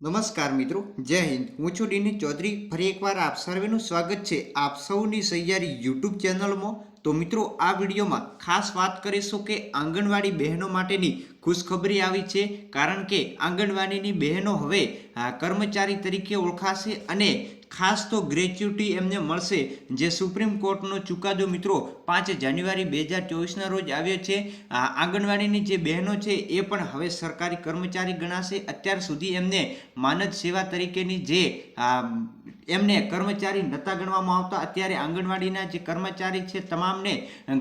નમસ્કાર મિત્રો, જય હિન્દ. હું છું ડીની ચૌધરી. ફરી એકવાર આપ સર્વેનું સ્વાગત છે આપ સૌની સહિયારી યુટ્યુબ ચેનલમાં. તો મિત્રો, આ વિડીયોમાં ખાસ વાત કરીશું કે આંગણવાડી બહેનો માટેની ખુશખબરી આવી છે કારણ કે આંગણવાડીની બહેનો હવે કર્મચારી તરીકે ઓળખાશે અને ખાસ તો ગ્રેચ્યુટી એમને મળશે, જે સુપ્રીમ કોર્ટનો ચુકાદો મિત્રો પાંચ જાન્યુઆરી બે હજાર ચોવીસના રોજ આવ્યો છે. આંગણવાડીની જે બહેનો છે, એ પણ હવે સરકારી કર્મચારી ગણાશે. અત્યાર સુધી એમને માનદ સેવા તરીકેની જે એમને કર્મચારી નહોતા ગણવામાં આવતા, અત્યારે આંગણવાડીના જે કર્મચારી છે, તમામને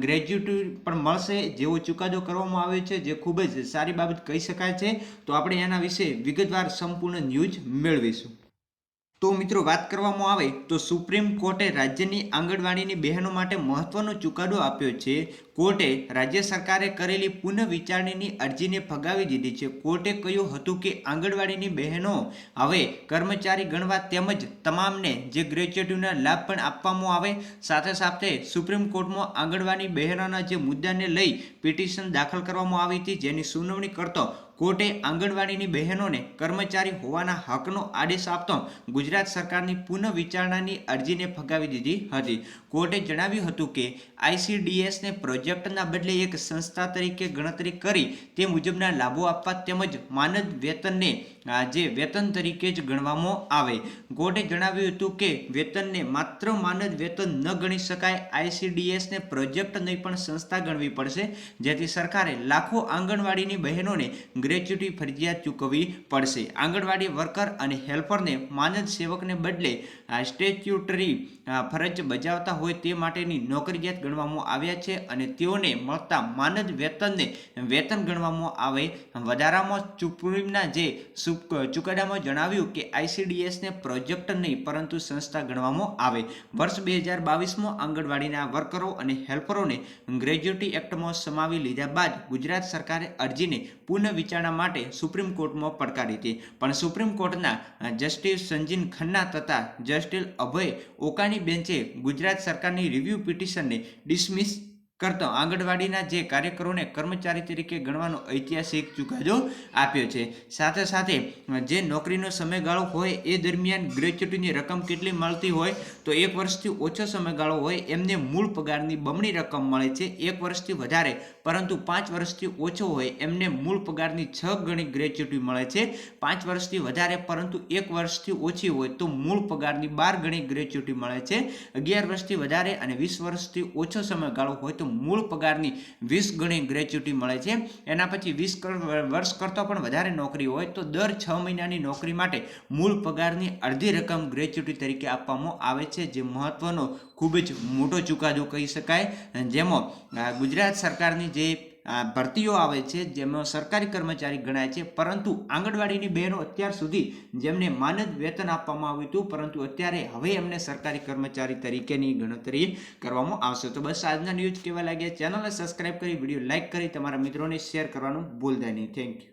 ગ્રેજ્યુટી પણ મળશે, જેવો ચુકાદો કરવામાં આવ્યો છે, જે ખૂબ જ સારી બાબત કહી શકાય છે. તો આપણે એના વિશે વિગતવાર સંપૂર્ણ ન્યૂઝ મેળવીશું. તો મિત્રો વાત કરવામાં આવે તો સુપ્રીમ કોર્ટે રાજ્યની આંગણવાડીની બહેનો માટે મહત્વનો ચુકાદો આપ્યો છે. કોર્ટે રાજ્ય સરકારે કરેલી પુનઃ વિચારણીની અરજીને ફગાવી દીધી છે. કોર્ટે કહ્યું હતું કે આંગણવાડીની બહેનો હવે કર્મચારી ગણવા તેમજ તમામને જે ગ્રેચ્યુટીના લાભ પણ આપવામાં આવે, સાથે સાથે સુપ્રીમ કોર્ટમાં આંગણવાડી બહેનોના જે મુદ્દાને લઈ પિટિશન દાખલ કરવામાં આવી હતી, જેની સુનાવણી કરતો કોર્ટે આંગણવાડીની બહેનોને કર્મચારી હોવાના હકનો આદેશ આપતો ગુજરાત સરકારની પુનઃ વિચારણાની અરજીને ફગાવી દીધી હતી. કોર્ટે જણાવ્યું હતું કે આઈસીડીએસને પ્રોજેક્ટના બદલે એક સંસ્થા તરીકે ગણતરી કરી તે મુજબના લાભો આપવા તેમજ માનદ વેતનને જે વેતન તરીકે જ ગણવામાં આવે. કોર્ટે જણાવ્યું હતું કે, વેતનને માત્ર માનદ વેતન ન ગણી શકાય આઈસીડીએસને પ્રોજેક્ટ નહીં પણ સંસ્થા ગણવી પડશે, જેથી સરકારે લાખો આંગણવાડીની બહેનોને ગ્રેચ્યુટી ફરજિયાત ચૂકવવી પડશે. આંગણવાડી વર્કર અને હેલ્પરને માનદ સેવકને બદલે સ્ટેચ્યુટરી ફરજ બજાવતા હોય તે માટેની નોકરીયાત ગણવામાં આવ્યા છે અને તેઓને મળતા માનદ વેતનને વેતન ગણવામાં આવે. વધારામાં સુપ્રીમના જે સુપ- ચુકાદામાં જણાવ્યું કે આઈસીડીએસને પ્રોજેક્ટ નહીં, પરંતુ સંસ્થા ગણવામાં આવે. વર્ષ બે હજાર બાવીસમાં આંગણવાડીના વર્કરો અને હેલ્પરોને ગ્રેજ્યુટી એક્ટમાં સમાવી લીધા બાદ ગુજરાત સરકારે અરજીને પુનઃ વિચારણા માટે સુપ્રીમ કોર્ટમાં પડકારી હતી. પણ સુપ્રીમ કોર્ટના જસ્ટિસ સંજીન ખન્ના તથા જસ્ટિસ અભય ઓકાની બેન્ચે ગુજરાત સરકારની રિવ્યૂ પિટિશનને ડિસમિસ કરતો આંગણવાડીના જે કાર્યકરોને કર્મચારી તરીકે ગણવાનો ઐતિહાસિક ચુકાદો આપ્યો છે. સાથે સાથે, જે નોકરીનો સમયગાળો હોય એ દરમિયાન ગ્રેચ્યુટીની રકમ કેટલી મળતી હોય તો એક વર્ષથી ઓછો સમયગાળો હોય એમને મૂળ પગારની બમણી રકમ મળે છે એક વર્ષથી વધારે, પરંતુ પાંચ વર્ષથી ઓછો હોય એમને મૂળ પગારની છ ગણી ગ્રેચ્યુટી મળે છે. પાંચ વર્ષથી વધારે, પરંતુ એક વર્ષથી ઓછી હોય તો મૂળ પગારની બાર ગણી ગ્રેચ્યુટી મળે છે. અગિયાર વર્ષથી વધારે અને વીસ વર્ષથી ઓછો સમયગાળો હોય તો મૂળ પગારની વીસ ગણી ગ્રેચ્યુટી મળે છે. એના પછી વીસ વર્ષ કરતાં પણ વધારે નોકરી હોય તો દર છ મહિનાની નોકરી માટે મૂળ પગારની અડધી રકમ ગ્રેચ્યુટી તરીકે આપવામાં આવે છે, જે મહત્વનો ખૂબ જ મોટો ચુકાદો કહી શકાય. જેમાં ગુજરાત સરકારની જે ભરતીઓ આવે છે, જેમાં સરકારી કર્મચારી ગણાય છે, પરંતુ આંગણવાડીની બહેનો અત્યાર સુધી જેમને માનદ વેતન આપવામાં આવ્યું હતું, પરંતુ અત્યારે હવે એમને સરકારી કર્મચારી તરીકેની ગણતરી કરવામાં આવશે. તો બસ આજના ન્યૂઝ કેવા લાગ્યા? ચેનલને સબસ્ક્રાઇબ કરી, વીડિયો લાઇક કરી, તમારા મિત્રોને શેર કરવાનું ભૂલતા નહીં. Thank you